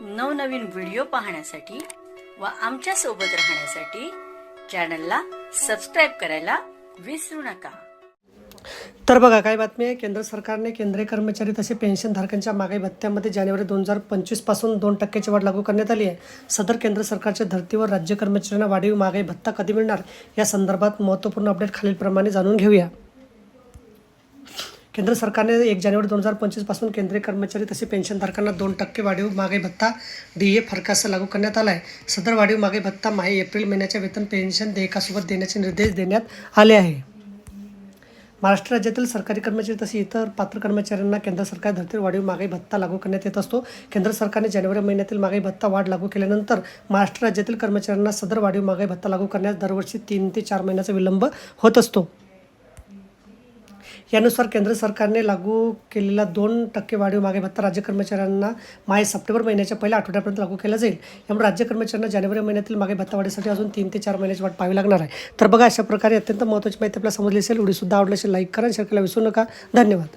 नवनवीन व्हिडिओ पाहण्यासाठी व आमच्यासोबत राहण्यासाठी चॅनलला सबस्क्राईब करायला विसरू नका. तर बघा काय बातमी आहे? केंद्र सरकारने केंद्रीय कर्मचारी तसे पेन्शनधारकांच्या महागाई भत्त्यामध्ये जानेवारी दोन हजार पंचवीसपासून दोन टक्क्याची वाढ लागू करण्यात आली आहे. सदर केंद्र सरकारच्या धर्तीवर राज्य कर्मचाऱ्यांना वाढीव मागाई भत्ता कधी मिळणार? या संदर्भात महत्त्वपूर्ण अपडेट खालीलप्रमाणे जाणून घेऊया. केंद्र सरकारने एक जानेवारी दोन हजार पंचवीसपासून केंद्रीय कर्मचारी तसे पेन्शनधारकांना दोन टक्के वाढीव मागे भत्ता डी ए फरकास लागू करण्यात आला आहे. सदर वाढीव मागे भत्ता माहे एप्रिल महिन्याच्या वेतन पेन्शन देयकासोबत देण्याचे निर्देश देण्यात आले आहे. महाराष्ट्र राज्यातील सरकारी कर्मचारी तसे इतर पात्र कर्मचाऱ्यांना केंद्र सरकार धर्तीवर वाढीव महागाई भत्ता लागू करण्यात येत असतो. केंद्र सरकारने जानेवारी महिन्यातील महागाई भत्ता वाढ लागू केल्यानंतर महाराष्ट्र राज्यातील कर्मचाऱ्यांना सदर वाढीव महागाई भत्ता लागू करण्यास दरवर्षी तीन ते चार महिन्याचा विलंब होत असतो. यानुसार केंद्र सरकारने लागू केलेला दोन टक्के वाढीव मागे भत्ता राज्य कर्मचाऱ्यांना माय सप्टेंबर महिन्याच्या पहिल्या आठवड्यापर्यंत लागू केला जाईल. यामुळे राज्य कर्मचाऱ्यांना जानेवारी महिन्यातील मागे भत्ता वाढीसाठी अजून तीन ते चार महिन्याची वाट पाहावी लागणार आहे. तर बघा अशा प्रकारे अत्यंत महत्त्वाची माहिती आपल्याला समजली असेल. व्हिडिओसुद्धा आवडली असेल लाईक करा शेअर करायला विसरू नका. धन्यवाद.